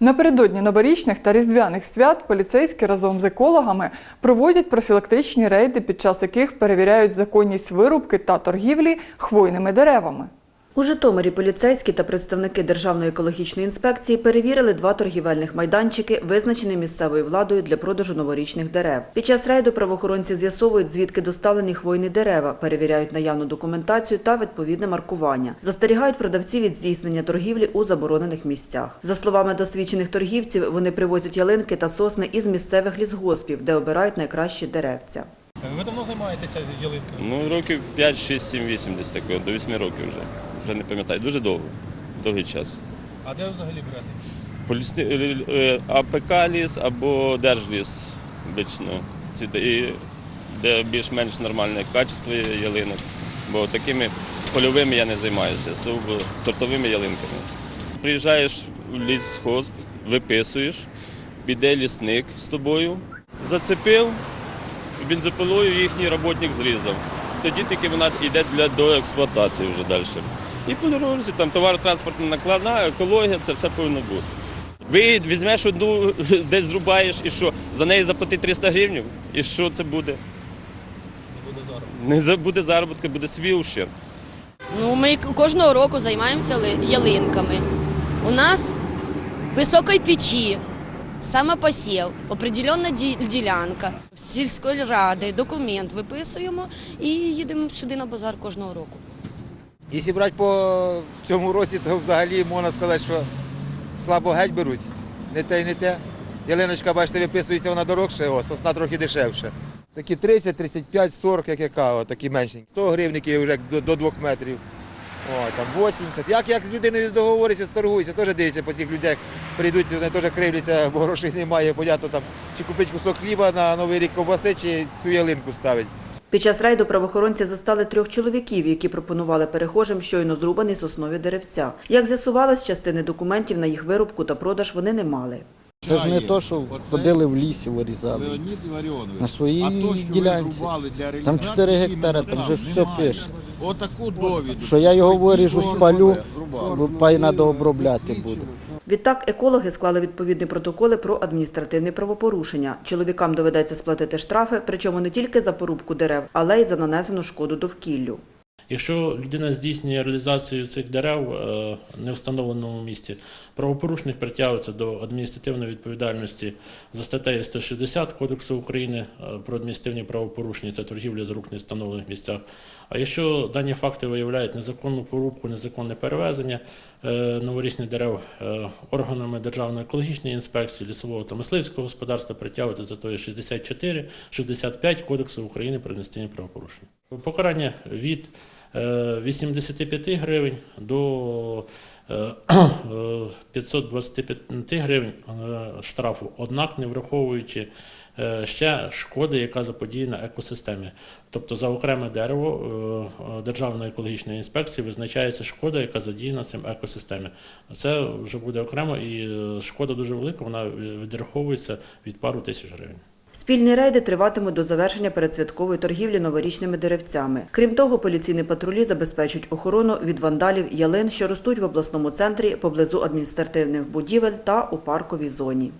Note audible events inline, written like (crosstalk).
Напередодні новорічних та різдвяних свят поліцейські разом з екологами проводять профілактичні рейди, під час яких перевіряють законність вирубки та торгівлі хвойними деревами. У Житомирі поліцейські та представники Державної екологічної інспекції перевірили два торгівельних майданчики, визначені місцевою владою для продажу новорічних дерев. Під час рейду правоохоронці з'ясовують, звідки доставлені хвойні дерева, перевіряють наявну документацію та відповідне маркування. Застерігають продавців від здійснення торгівлі у заборонених місцях. За словами досвідчених торгівців, вони привозять ялинки та сосни із місцевих лісгоспів, де обирають найкращі деревця. Ви давно займаєтеся ялинкою? Ну, років 5, 6, 7, 8 десь такого, до 8 років вже. Вже не пам'ятаю. Дуже довго. Довгий час. А де взагалі берете? Полісні, е, е, АПК ліс або Держліс обично. Де- і де більш-менш нормальне качество є ялинок. Бо такими польовими я не займаюся, сугубо сортовими ялинками. Приїжджаєш в лісхоз, виписуєш, піде лісник з тобою, зацепив, бензопилою їхній роботник зрізав. Тоді тільки вона йде для до експлуатації вже далі. І по дорозі там товаротранспортна накладна, екологія, це все повинно бути. Ви візьмеш одну, (laughs) десь зрубаєш і що, за неї заплати 300 гривень, і що це буде? Не буде зараз. Не буде заробітка, буде свій ущерб. Ну, ми кожного року займаємося ялинками. У нас високої печі, самопосів, определенна ділянка. З сільської ради документ виписуємо і їдемо сюди на базар кожного року. Якщо брати по цьому році, то взагалі можна сказати, що слабо геть беруть. Не те і не те. Ялиночка, бачите, виписується вона дорогше, о, сосна трохи дешевше. Такі 30, 35, 40, як яка, о, такі менші. 100 гривників вже до, до 2 метрів. О, там 80. Як, як з людиною договоришся, сторгуєшся, теж дивиться по цих людях. Прийдуть, вони теж кривляться, бо грошей немає, понятно, там, чи купити кусок хліба на Новий рік ковбаси, чи цю ялинку ставить. Під час рейду правоохоронці застали трьох чоловіків, які пропонували перехожим щойно зрубаний соснові деревця. Як з'ясувалось, частини документів на їх вирубку та продаж вони не мали. Це ж не те, то, що ходили в лісі, вирізали. На своїй ділянці. Там реалізації, 4 гектари, там вже все пише. Отаку довідку. Що я його виріжу, спалю, зрубали. бо пай треба буде. Відтак екологи склали відповідні протоколи про адміністративні правопорушення. Чоловікам доведеться сплатити штрафи, причому не тільки за порубку дерев, але й за нанесену шкоду довкіллю. Якщо людина здійснює реалізацію цих дерев е, не встановленому місці, правопорушник притягується до адміністративної відповідальності за статтею 160 Кодексу України е, про адміністративні правопорушення, це торгівля з рук не встановлених місцях. А якщо дані факти виявляють незаконну порубку, незаконне перевезення е, новорічних дерев органами Державної екологічної інспекції, лісового та мисливського господарства притягується за тою 64, 65 Кодексу України про адміністративні правопорушення. Покарання від е, 85 гривень до е, е, 525 гривень е, штрафу, однак не враховуючи е, ще шкоди, яка заподіяна екосистемі. Тобто за окреме дерево е, Державної екологічної інспекції визначається шкода, яка задіяна цим екосистемі. Це вже буде окремо і е, шкода дуже велика, вона відраховується від пару тисяч гривень. Спільні рейди триватимуть до завершення передсвяткової торгівлі новорічними деревцями. Крім того, поліційні патрулі забезпечують охорону від вандалів ялин, що ростуть в обласному центрі поблизу адміністративних будівель та у парковій зоні.